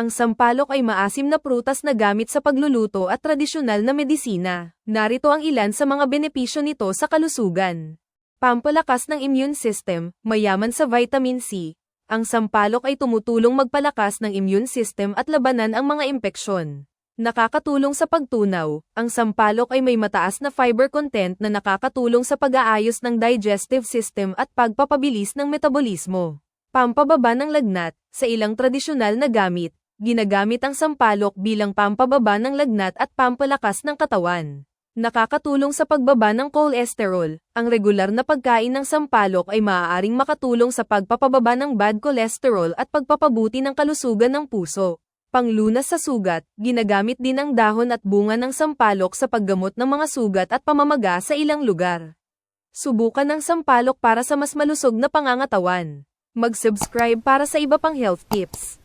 Ang sampalok ay maasim na prutas na gamit sa pagluluto at tradisyonal na medisina. Narito ang ilan sa mga benepisyo nito sa kalusugan. Pampalakas ng immune system, mayaman sa vitamin C. Ang sampalok ay tumutulong magpalakas ng immune system at labanan ang mga impeksyon. Nakakatulong sa pagtunaw, ang sampalok ay may mataas na fiber content na nakakatulong sa pag-aayos ng digestive system at pagpapabilis ng metabolismo. Pampababa ng lagnat, sa ilang tradisyonal na gamit, ginagamit ang sampalok bilang pampababa ng lagnat at pampalakas ng katawan. Nakakatulong sa pagbaba ng cholesterol, ang regular na pagkain ng sampalok ay maaaring makatulong sa pagpapababa ng bad cholesterol at pagpapabuti ng kalusugan ng puso. Panglunas sa sugat, ginagamit din ang dahon at bunga ng sampalok sa paggamot ng mga sugat at pamamaga sa ilang lugar. Subukan ng sampalok para sa mas malusog na pangangatawan. Mag-subscribe para sa iba pang health tips.